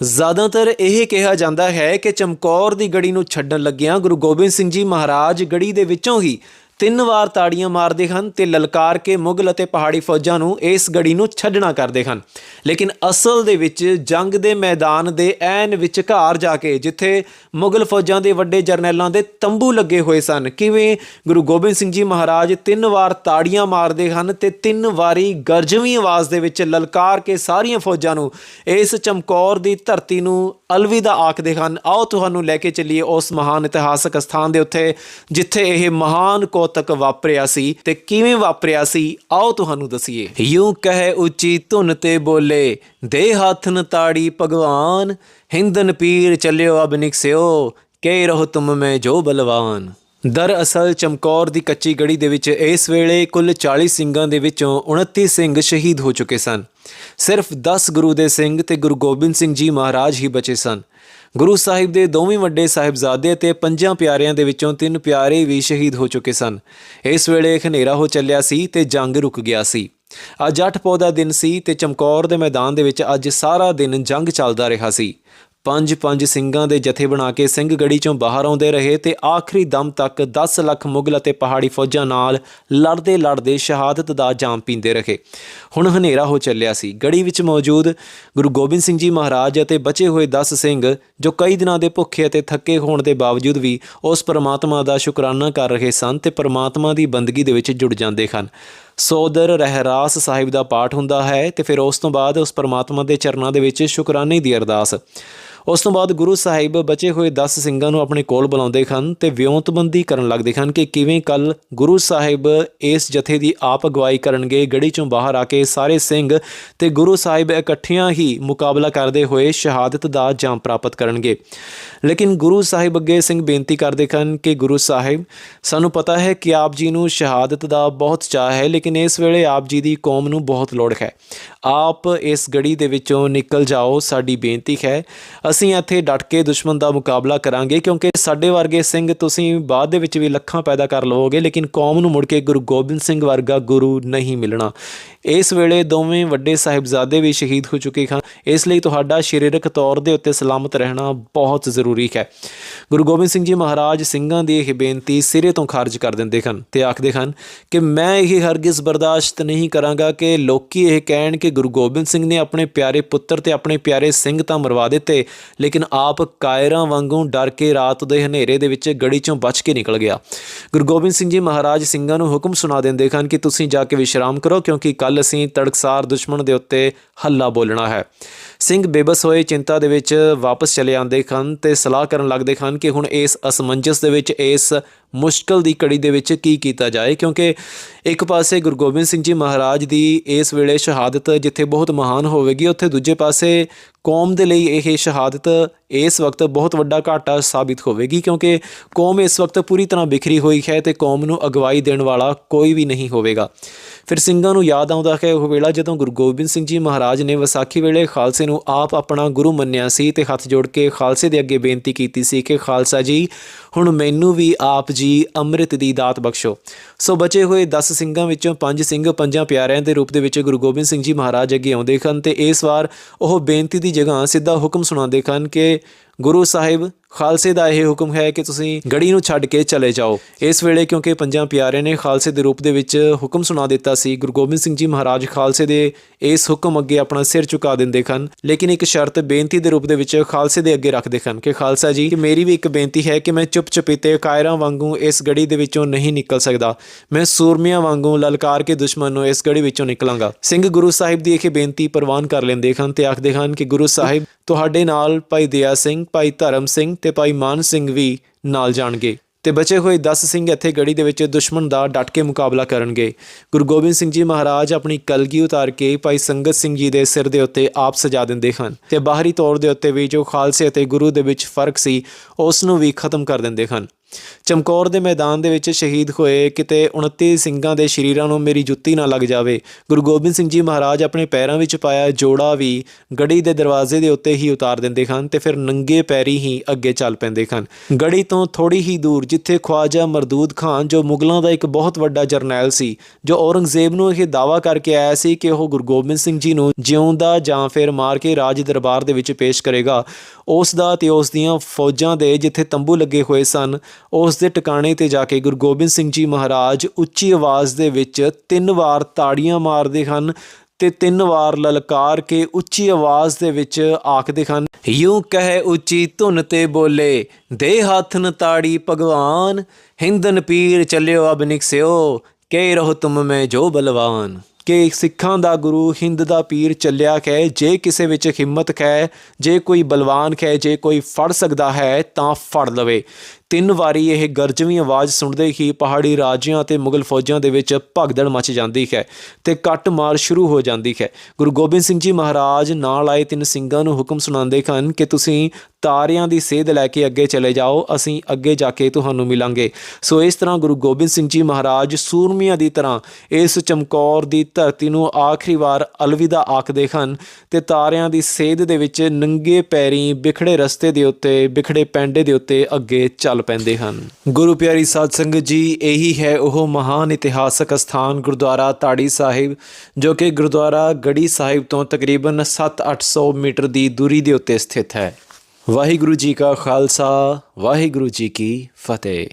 ਜ਼ਿਆਦਾਤਰ ਇਹ ਕਿਹਾ ਜਾਂਦਾ ਹੈ ਕਿ ਚਮਕੌਰ ਦੀ ਗੜੀ ਨੂੰ ਛੱਡਣ ਲੱਗਿਆਂ ਗੁਰੂ ਗੋਬਿੰਦ ਸਿੰਘ ਜੀ ਮਹਾਰਾਜ ਗੜੀ ਦੇ ਵਿੱਚੋਂ ਹੀ ਤਿੰਨ ਵਾਰ ਤਾੜੀਆਂ ਮਾਰਦੇ ਹਨ ਤੇ ਲਲਕਾਰ ਕੇ ਮੁਗਲ ਅਤੇ ਪਹਾੜੀ ਫੌਜਾਂ ਨੂੰ ਇਸ ਗੜੀ ਨੂੰ ਛੱਡਣਾ ਕਰਦੇ ਹਨ। ਲੇਕਿਨ ਅਸਲ ਦੇ ਵਿੱਚ ਜੰਗ ਦੇ ਮੈਦਾਨ ਦੇ ਐਨ ਵਿਚਕਾਰ ਜਾ ਕੇ ਜਿੱਥੇ ਮੁਗਲ ਫੌਜਾਂ ਦੇ ਵੱਡੇ ਜਰਨੈਲਾਂ ਦੇ ਤੰਬੂ ਲੱਗੇ ਹੋਏ ਸਨ, ਕਿਵੇਂ ਗੁਰੂ ਗੋਬਿੰਦ ਸਿੰਘ ਜੀ ਮਹਾਰਾਜ ਤਿੰਨ ਵਾਰ ਤਾੜੀਆਂ ਮਾਰਦੇ ਹਨ ਤੇ ਤਿੰਨ ਵਾਰੀ ਗਰਜਵੀਂ ਆਵਾਜ਼ ਦੇ ਵਿੱਚ ਲਲਕਾਰ ਕੇ ਸਾਰੀਆਂ ਫੌਜਾਂ ਨੂੰ ਇਸ ਚਮਕੌਰ ਦੀ ਧਰਤੀ ਨੂੰ ਅਲਵਿਦਾ ਆਖਦੇ ਹਨ। ਆਓ ਤੁਹਾਨੂੰ ਲੈ ਕੇ ਚੱਲੀਏ ਉਸ ਮਹਾਨ ਇਤਿਹਾਸਕ ਸਥਾਨ ਦੇ ਉੱਤੇ, ਜਿੱਥੇ ਇਹ ਮਹਾਨ ਕੋਤਕ ਵਾਪਰਿਆ ਸੀ ਤੇ ਕਿਵੇਂ ਵਾਪਰਿਆ ਸੀ, ਆਓ ਤੁਹਾਨੂੰ ਦਸੀਏ। ਯੂੰ ਕਹੇ ਉੱਚੀ ਧੁਨ ਤੇ ਬੋਲੇ, ਦੇ ਹੱਥ ਨ ਤਾੜੀ ਭਗਵਾਨ, ਹਿੰਦਨ ਪੀਰ ਚੱਲਿਓ ਅਬ ਨਿਕਸਿਓ, ਕੇ ਰਹੋ ਤੁਮ ਮੈਂ ਜੋ ਬਲਵਾਨ। ਦਰਅਸਲ ਚਮਕੌਰ ਦੀ ਕੱਚੀ ਗੜੀ ਦੇ ਵਿੱਚ ਇਸ ਵੇਲੇ ਕੁੱਲ 40 ਸਿੰਘਾਂ ਦੇ ਵਿੱਚੋਂ 29 ਸਿੰਘ ਸ਼ਹੀਦ ਹੋ ਚੁੱਕੇ ਸਨ। ਸਿਰਫ 10 ਗੁਰੂ ਦੇ ਸਿੰਘ ਤੇ ਗੁਰੂ ਗੋਬਿੰਦ ਸਿੰਘ ਜੀ ਮਹਾਰਾਜ ਹੀ ਬਚੇ ਸਨ। ਗੁਰੂ ਸਾਹਿਬ ਦੇ ਦੋਵੇਂ ਵੱਡੇ ਸਾਹਿਬਜ਼ਾਦੇ ਤੇ ਪੰਜਾਂ ਪਿਆਰਿਆਂ ਦੇ ਵਿੱਚੋਂ ਤਿੰਨ ਪਿਆਰੇ ਵੀ ਸ਼ਹੀਦ ਹੋ ਚੁੱਕੇ ਸਨ। ਇਸ ਵੇਲੇ ਹਨੇਰਾ ਹੋ ਚੱਲਿਆ ਸੀ ਤੇ ਜੰਗ ਰੁਕ ਗਿਆ ਸੀ। ਅੱਜ ਅੱਠ ਪੌਦਾ ਦਿਨ ਸੀ ਤੇ ਚਮਕੌਰ ਦੇ ਮੈਦਾਨ ਦੇ ਵਿੱਚ ਅੱਜ ਸਾਰਾ ਦਿਨ ਜੰਗ ਚੱਲਦਾ ਰਿਹਾ ਸੀ। ਪੰਜ ਪੰਜ ਸਿੰਘਾਂ ਦੇ ਜਥੇ ਬਣਾ ਕੇ ਸਿੰਘ ਗੜੀ ਚੋਂ ਬਾਹਰ ਆਉਂਦੇ ਰਹੇ ਤੇ ਆਖਰੀ ਦਮ ਤੱਕ 10 ਲੱਖ ਮੁਗਲ ਅਤੇ ਪਹਾੜੀ ਫੌਜਾਂ ਨਾਲ ਲੜਦੇ ਲੜਦੇ ਸ਼ਹਾਦਤ ਦਾ ਜਾਮ ਪੀਂਦੇ ਰਹੇ। ਹੁਣ ਹਨੇਰਾ ਹੋ ਚੱਲਿਆ ਸੀ। ਗੜੀ ਵਿੱਚ ਮੌਜੂਦ ਗੁਰੂ ਗੋਬਿੰਦ ਸਿੰਘ ਜੀ ਮਹਾਰਾਜ ਅਤੇ ਬਚੇ ਹੋਏ 10 ਸਿੰਘ, ਜੋ ਕਈ ਦਿਨਾਂ ਦੇ ਭੁੱਖੇ ਅਤੇ ਥੱਕੇ ਹੋਣ ਦੇ ਬਾਵਜੂਦ ਵੀ ਉਸ ਪਰਮਾਤਮਾ ਦਾ ਸ਼ੁਕਰਾਨਾ ਕਰ ਰਹੇ ਸਨ ਤੇ ਪਰਮਾਤਮਾ ਦੀ ਬੰਦਗੀ ਦੇ ਵਿੱਚ ਜੁੜ ਜਾਂਦੇ ਹਨ। ਸੋਦਰ, ਰਹਿਰਾਸ ਸਾਹਿਬ ਦਾ ਪਾਠ ਹੁੰਦਾ ਹੈ ਤੇ ਫਿਰ ਉਸ ਤੋਂ ਬਾਅਦ ਉਸ ਪਰਮਾਤਮਾ ਦੇ ਚਰਨਾਂ ਦੇ ਵਿੱਚ ਸ਼ੁਕਰਾਨੇ ਦੀ ਅਰਦਾਸ। ਉਸ ਤੋਂ ਬਾਅਦ ਗੁਰੂ ਸਾਹਿਬ ਬਚੇ ਹੋਏ 10 ਸਿੰਘਾਂ ਨੂੰ ਆਪਣੇ ਕੋਲ ਬੁਲਾਉਂਦੇ ਹਨ ਤੇ ਵਿਉਂਤਬੰਦੀ ਕਰਨ ਲੱਗਦੇ ਹਨ ਕਿ ਕਿਵੇਂ ਕੱਲ ਗੁਰੂ ਸਾਹਿਬ ਇਸ ਜਥੇ ਦੀ ਆਪ ਅਗਵਾਈ ਕਰਨਗੇ, ਗੜੀ ਚੋਂ ਬਾਹਰ ਆ ਕੇ ਸਾਰੇ ਸਿੰਘ ਤੇ ਗੁਰੂ ਸਾਹਿਬ ਇਕੱਠਿਆਂ ਹੀ ਮੁਕਾਬਲਾ ਕਰਦੇ ਹੋਏ ਸ਼ਹਾਦਤ ਦਾ ਜਾਮ ਪ੍ਰਾਪਤ ਕਰਨਗੇ। ਲੇਕਿਨ ਗੁਰੂ ਸਾਹਿਬ ਅੱਗੇ ਸਿੰਘ ਬੇਨਤੀ ਕਰਦੇ ਹਨ ਕਿ ਗੁਰੂ ਸਾਹਿਬ, ਸਾਨੂੰ ਪਤਾ ਹੈ ਕਿ ਆਪ ਜੀ ਨੂੰ ਸ਼ਹਾਦਤ ਦਾ ਬਹੁਤ ਚਾਹ ਹੈ, ਲੇਕਿਨ ਇਸ ਵੇਲੇ ਆਪ ਜੀ ਦੀ ਕੌਮ ਨੂੰ ਬਹੁਤ ਲੋੜ ਹੈ। ਆਪ ਇਸ ਗੜੀ ਦੇ ਵਿੱਚੋਂ ਨਿਕਲ ਜਾਓ, ਸਾਡੀ ਬੇਨਤੀ ਹੈ। ਅਸੀਂ ਇੱਥੇ ਡਟ ਕੇ ਦੁਸ਼ਮਣ ਦਾ ਮੁਕਾਬਲਾ ਕਰਾਂਗੇ, ਕਿਉਂਕਿ ਸਾਡੇ ਵਰਗੇ ਸਿੰਘ ਤੁਸੀਂ ਬਾਅਦ ਦੇ ਵਿੱਚ ਵੀ ਲੱਖਾਂ ਪੈਦਾ ਕਰ ਲਵੋਗੇ, ਲੇਕਿਨ ਕੌਮ ਨੂੰ ਮੁੜ ਕੇ ਗੁਰੂ ਗੋਬਿੰਦ ਸਿੰਘ ਵਰਗਾ ਗੁਰੂ ਨਹੀਂ ਮਿਲਣਾ। ਇਸ ਵੇਲੇ ਦੋਵੇਂ ਵੱਡੇ ਸਾਹਿਬਜ਼ਾਦੇ ਵੀ ਸ਼ਹੀਦ ਹੋ ਚੁੱਕੇ ਹਨ। ਇਸ ਲਈ ਤੁਹਾਡਾ ਸਰੀਰਕ ਤੌਰ ਦੇ ਉੱਤੇ ਸਲਾਮਤ ਰਹਿਣਾ ਬਹੁਤ ਜ਼ਰੂਰੀ ਹੈ। ਗੁਰੂ ਗੋਬਿੰਦ ਸਿੰਘ ਜੀ ਮਹਾਰਾਜ ਸਿੰਘਾਂ ਦੀ ਇਹ ਬੇਨਤੀ ਸਿਰੇ ਤੋਂ ਖਾਰਜ ਕਰ ਦਿੰਦੇ ਹਨ ਤੇ ਆਖਦੇ ਹਨ ਕਿ ਮੈਂ ਇਹ ਹਰਗਿਜ਼ ਬਰਦਾਸ਼ਤ ਨਹੀਂ ਕਰਾਂਗਾ ਕਿ ਲੋਕੀ ਇਹ ਕਹਿਣ ਕਿ ਗੁਰੂ ਗੋਬਿੰਦ ਸਿੰਘ ਨੇ ਆਪਣੇ ਪਿਆਰੇ ਪੁੱਤਰ ਤੇ ਆਪਣੇ ਪਿਆਰੇ ਸਿੰਘ ਤਾਂ ਮਰਵਾ ਦਿੱਤੇ ਲੇਕਿਨ ਆਪ ਕਾਇਰਾਂ ਵਾਂਗੂ ਡਰ ਕੇ ਰਾਤ ਦੇ ਹਨੇਰੇ ਦੇ ਵਿੱਚ ਗੜੀ ਚੋਂ ਬਚ ਕੇ ਨਿਕਲ ਗਿਆ। ਗੁਰੂ ਗੋਬਿੰਦ ਸਿੰਘ ਜੀ ਮਹਾਰਾਜ ਸਿੰਘਾਂ ਨੂੰ ਹੁਕਮ ਸੁਣਾ ਦਿੰਦੇ ਹਨ ਕਿ ਤੁਸੀਂ ਜਾ ਕੇ ਵਿਸ਼ਰਾਮ ਕਰੋ ਕਿਉਂਕਿ ਕੱਲ ਅਸੀਂ ਤੜਕਸਾਰ ਦੁਸ਼ਮਣ ਦੇ ਉੱਤੇ ਹੱਲਾ ਬੋਲਣਾ ਹੈ। ਸਿੰਘ ਬੇਬਸ ਹੋਏ ਚਿੰਤਾ ਦੇ ਵਿੱਚ ਵਾਪਸ ਚਲੇ ਆਉਂਦੇ ਹਨ ਤੇ ਸਲਾਹ ਕਰਨ ਲੱਗਦੇ ਹਨ ਕਿ ਹੁਣ ਇਸ ਅਸਮੰਜਸ ਦੇ ਵਿੱਚ ਇਸ ਮੁਸ਼ਕਲ ਦੀ ਕੜੀ ਦੇ ਵਿੱਚ ਕੀ ਕੀਤਾ ਜਾਏ, ਕਿਉਂਕਿ ਇੱਕ ਪਾਸੇ ਗੁਰੂ ਗੋਬਿੰਦ ਸਿੰਘ ਜੀ ਮਹਾਰਾਜ ਦੀ ਇਸ ਵੇਲੇ ਸ਼ਹਾਦਤ ਜਿੱਥੇ ਬਹੁਤ ਮਹਾਨ ਹੋਵੇਗੀ, ਉੱਥੇ ਦੂਜੇ ਪਾਸੇ ਕੌਮ ਦੇ ਲਈ ਇਹ ਸ਼ਹਾਦਤ ਇਸ ਵਕਤ ਬਹੁਤ ਵੱਡਾ ਘਾਟਾ ਸਾਬਿਤ ਹੋਵੇਗੀ, ਕਿਉਂਕਿ ਕੌਮ ਇਸ ਵਕਤ ਪੂਰੀ ਤਰ੍ਹਾਂ ਬਿਖਰੀ ਹੋਈ ਹੈ ਤੇ ਕੌਮ ਨੂੰ ਅਗਵਾਈ ਦੇਣ ਵਾਲਾ ਕੋਈ ਵੀ ਨਹੀਂ ਹੋਵੇਗਾ। ਫਿਰ ਸਿੰਘਾਂ ਨੂੰ ਯਾਦ ਆਉਂਦਾ ਹੈ, ਉਹ ਵੇਲਾ ਜਦੋਂ ਗੁਰੂ ਗੋਬਿੰਦ ਸਿੰਘ ਜੀ ਮਹਾਰਾਜ ਨੇ ਵਿਸਾਖੀ ਵੇਲੇ ਖਾਲਸੇ ਨੂੰ ਆਪ ਆਪਣਾ ਗੁਰੂ ਮੰਨਿਆ ਸੀ ਤੇ ਹੱਥ ਜੋੜ ਕੇ ਖਾਲਸੇ ਦੇ ਅੱਗੇ ਬੇਨਤੀ ਕੀਤੀ ਸੀ ਕਿ, ਖਾਲਸਾ ਜੀ, ਹੁਣ ਮੈਨੂੰ ਵੀ ਆਪ ਜੀ ਅੰਮ੍ਰਿਤ ਦੀ ਦਾਤ ਬਖਸ਼ੋ। ਸੋ ਬਚੇ ਹੋਏ 10 ਸਿੰਘਾਂ ਵਿੱਚੋਂ ਪੰਜ ਸਿੰਘ ਪੰਜਾਂ ਪਿਆਰਿਆਂ ਦੇ ਰੂਪ ਦੇ ਵਿੱਚ ਗੁਰੂ ਗੋਬਿੰਦ ਸਿੰਘ ਜੀ ਮਹਾਰਾਜ ਅੱਗੇ ਆਉਂਦੇ ਹਨ ਤੇ ਇਸ ਵਾਰ ਉਹ ਬੇਨਤੀ ਦੀ ਜਗ੍ਹਾ ਸਿੱਧਾ ਹੁਕਮ ਸੁਣਾਉਂਦੇ ਹਨ ਕਿ ਗੁਰੂ ਸਾਹਿਬ ਖਾਲਸੇ ਦਾ ਇਹ ਹੁਕਮ ਹੈ ਕਿ ਤੁਸੀਂ ਗੜੀ ਨੂੰ ਛੱਡ ਕੇ ਚਲੇ ਜਾਓ। ਇਸ ਵੇਲੇ ਕਿਉਂਕਿ ਪੰਜਾਂ ਪਿਆਰਿਆਂ ਨੇ ਖਾਲਸੇ ਦੇ ਰੂਪ ਦੇ ਵਿੱਚ ਹੁਕਮ ਸੁਣਾ ਦਿੱਤਾ ਸੀ, ਗੁਰੂ ਗੋਬਿੰਦ ਸਿੰਘ ਜੀ ਮਹਾਰਾਜ ਖਾਲਸੇ ਦੇ ਇਸ ਹੁਕਮ ਅੱਗੇ ਆਪਣਾ ਸਿਰ ਝੁਕਾ ਦਿੰਦੇ ਹਨ ਲੇਕਿਨ ਇੱਕ ਸ਼ਰਤ ਬੇਨਤੀ ਦੇ ਰੂਪ ਦੇ ਵਿੱਚ ਖਾਲਸੇ ਦੇ ਅੱਗੇ ਰੱਖਦੇ ਹਨ ਕਿ ਖਾਲਸਾ ਜੀ, ਕਿ ਮੇਰੀ ਵੀ ਇੱਕ ਬੇਨਤੀ ਹੈ ਕਿ ਮੈਂ ਚੁੱਪ ਚੁਪੀਤੇ ਕਾਇਰਾਂ ਵਾਂਗੂ ਇਸ ਗੜੀ ਦੇ ਵਿੱਚੋਂ ਨਹੀਂ ਨਿਕਲ ਸਕਦਾ। ਮੈਂ ਸੂਰਮਿਆਂ ਵਾਂਗੂ ਲਲਕਾਰ ਕੇ ਦੁਸ਼ਮਣ ਨੂੰ ਇਸ ਗੜੀ ਵਿੱਚੋਂ ਨਿਕਲਾਂਗਾ। ਸਿੰਘ ਗੁਰੂ ਸਾਹਿਬ ਦੀ ਇਹ ਬੇਨਤੀ ਪ੍ਰਵਾਨ ਕਰ ਲੈਂਦੇ ਹਨ ਤੇ ਆਖਦੇ ਹਨ ਕਿ ਗੁਰੂ ਸਾਹਿਬ ਤੁਹਾਡੇ ਨਾਲ ਭਾਈ ਦਇਆ ਸਿੰਘ, ਭਾਈ ਧਰਮ ਸਿੰਘ ਤੇ ਭਾਈ ਮਾਨ ਸਿੰਘ ਵੀ ਨਾਲ ਜਾਣਗੇ ਤੇ ਬਚੇ ਹੋਏ 10 ਸਿੰਘ ਇੱਥੇ ਗੜੀ ਦੇ ਵਿੱਚ ਦੁਸ਼ਮਣ ਦਾ ਡਟ ਕੇ ਮੁਕਾਬਲਾ ਕਰਨਗੇ। ਗੁਰੂ ਗੋਬਿੰਦ ਸਿੰਘ ਜੀ ਮਹਾਰਾਜ ਆਪਣੀ ਕਲਗੀ ਉਤਾਰ ਕੇ ਭਾਈ ਸੰਗਤ ਸਿੰਘ ਜੀ ਦੇ ਸਿਰ ਦੇ ਉੱਤੇ ਆਪ ਸਜਾ ਦਿੰਦੇ ਹਨ ਤੇ ਬਾਹਰੀ ਤੌਰ ਦੇ ਉੱਤੇ ਵੀ ਜੋ ਖਾਲਸੇ ਅਤੇ ਗੁਰੂ ਦੇ ਵਿੱਚ ਫ਼ਰਕ ਸੀ, ਉਸ ਨੂੰ ਵੀ ਖਤਮ ਕਰ ਦਿੰਦੇ ਹਨ। ਚਮਕੌਰ ਦੇ ਮੈਦਾਨ ਦੇ ਵਿੱਚ ਸ਼ਹੀਦ ਹੋਏ ਕਿਤੇ 29 ਸਿੰਘਾਂ ਦੇ ਸ਼ਰੀਰਾਂ ਨੂੰ ਮੇਰੀ ਜੁੱਤੀ ਨਾ ਲੱਗ ਜਾਵੇ। ਗੁਰੂ ਗੋਬਿੰਦ ਸਿੰਘ ਜੀ ਮਹਾਰਾਜ ਆਪਣੇ ਪੈਰਾਂ ਵਿੱਚ ਪਾਇਆ ਜੋੜਾ ਵੀ ਗੜੀ ਦੇ ਦਰਵਾਜ਼ੇ ਦੇ ਉੱਤੇ ਹੀ ਉਤਾਰ ਦਿੰਦੇ ਹਨ ਤੇ ਫਿਰ ਨੰਗੇ ਪੈਰੀ ਹੀ ਅੱਗੇ ਚੱਲ ਪੈਂਦੇ ਹਨ। ਗੜੀ ਤੋਂ ਥੋੜੀ ਹੀ ਦੂਰ ਜਿੱਥੇ ਖਵਾਜਾ ਮਰਦੂਦ ਖਾਨ, ਜੋ ਮੁਗਲਾਂ ਦਾ ਇੱਕ ਬਹੁਤ ਵੱਡਾ ਜਰਨੈਲ ਸੀ, ਜੋ ਔਰੰਗਜ਼ੇਬ ਨੂੰ ਇਹ ਦਾਵਾ ਕਰਕੇ ਆਇਆ ਸੀ ਕਿ ਉਹ ਗੁਰੂ ਗੋਬਿੰਦ ਸਿੰਘ ਜੀ ਨੂੰ ਜਿਉਂਦਾ ਜਾਂ ਫਿਰ ਮਾਰ ਕੇ ਰਾਜ ਦਰਬਾਰ ਦੇ ਵਿੱਚ ਪੇਸ਼ ਕਰੇਗਾ, ਉਸ ਦਾ ਤੇ ਉਸ ਦੀਆਂ ਫੌਜਾਂ ਦੇ ਜਿੱਥੇ ਤੰਬੂ ਲੱਗੇ ਹੋਏ ਸਨ ਉਸ ਦੇ ਟਿਕਾਣੇ ਤੇ ਜਾ ਕੇ ਗੁਰੂ ਗੋਬਿੰਦ ਸਿੰਘ ਜੀ ਮਹਾਰਾਜ ਉੱਚੀ ਆਵਾਜ਼ ਦੇ ਵਿੱਚ ਤਿੰਨ ਵਾਰ ਤਾੜੀਆਂ ਮਾਰਦੇ ਹਨ ਤੇ ਤਿੰਨ ਵਾਰ ਲਲਕਾਰ ਕੇ ਉੱਚੀ ਆਵਾਜ਼ ਦੇ ਵਿੱਚ ਆਖਦੇ ਹਨ, ਯੂੰ ਕਹੇ ਉੱਚੀ ਧੁਨ ਤੇ ਬੋਲੇ, ਦੇ ਹੱਥ ਨ ਤਾੜੀ ਭਗਵਾਨ, ਹਿੰਦਨ ਪੀਰ ਚੱਲਿਓ ਅਬ ਨਿਕਸਿਓ ਕਹਿ ਰਹੋ ਤੁਮ ਮੈਂ ਜੋ ਬਲਵਾਨ। ਕਿ ਸਿੱਖਾਂ ਦਾ ਗੁਰੂ, ਹਿੰਦ ਦਾ ਪੀਰ ਚੱਲਿਆ ਹੈ ਜੇ ਕਿਸੇ ਵਿੱਚ ਹਿੰਮਤ ਹੈ ਜੇ ਕੋਈ ਬਲਵਾਨ ਹੈ ਜੇ ਕੋਈ ਫੜ ਸਕਦਾ ਹੈ, ਤਾਂ ਫੜ ਲਵੇ। ਤਿੰਨ ਵਾਰੀ ਇਹ ਗਰਜਵੀਂ ਆਵਾਜ਼ ਸੁਣਦੇ ਹੀ ਪਹਾੜੀ ਰਾਜਿਆਂ ਅਤੇ ਮੁਗਲ ਫੌਜਾਂ ਦੇ ਵਿੱਚ ਭਗਦੜ ਮਚ ਜਾਂਦੀ ਹੈ ਤੇ ਕੱਟ ਮਾਰ ਸ਼ੁਰੂ ਹੋ ਜਾਂਦੀ ਹੈ। ਗੁਰੂ ਗੋਬਿੰਦ ਸਿੰਘ ਜੀ ਮਹਾਰਾਜ ਨਾਲ ਆਏ ਤਿੰਨ ਸਿੰਘਾਂ ਨੂੰ ਹੁਕਮ ਸੁਣਾਉਂਦੇ ਹਨ ਕਿ ਤੁਸੀਂ ਤਾਰਿਆਂ ਦੀ ਸੇਧ ਲੈ ਕੇ ਅੱਗੇ ਚਲੇ ਜਾਓ, ਅਸੀਂ ਅੱਗੇ ਜਾ ਕੇ ਤੁਹਾਨੂੰ ਮਿਲਾਂਗੇ। ਸੋ ਇਸ ਤਰ੍ਹਾਂ ਗੁਰੂ ਗੋਬਿੰਦ ਸਿੰਘ ਜੀ ਮਹਾਰਾਜ ਸੂਰਮੀਆਂ ਦੀ ਤਰ੍ਹਾਂ ਇਸ ਚਮਕੌਰ ਦੀ ਧਰਤੀ ਨੂੰ ਆਖਰੀ ਵਾਰ ਅਲਵਿਦਾ ਆਖਦੇ ਹਨ ਤੇ ਤਾਰਿਆਂ ਦੀ ਸੇਧ ਦੇ ਵਿੱਚ ਨੰਗੇ ਪੈਰੀਂ ਬਿਖੜੇ ਰਸਤੇ ਦੇ ਉੱਤੇ, ਬਿਖੜੇ ਪੈਂਡੇ ਦੇ ਉੱਤੇ ਅੱਗੇ ਚੱਲ ਪੈਂਦੇ ਹਨ। ਗੁਰੂ ਪਿਆਰੀ ਸਾਧ ਸੰਗਤ ਜੀ, ਇਹੀ ਹੈ ਉਹ ਮਹਾਨ ਇਤਿਹਾਸਕ ਸਥਾਨ ਗੁਰਦੁਆਰਾ ਤਾੜੀ ਸਾਹਿਬ, ਜੋ ਕਿ ਗੁਰਦੁਆਰਾ ਗੜੀ ਸਾਹਿਬ ਤੋਂ ਤਕਰੀਬਨ 7-800 ਮੀਟਰ ਦੀ ਦੂਰੀ ਦੇ ਉੱਤੇ ਸਥਿਤ ਹੈ। ਵਾਹਿਗੁਰੂ ਜੀ ਕਾ ਖਾਲਸਾ, ਵਾਹਿਗੁਰੂ ਜੀ ਕੀ ਫਤਿਹ।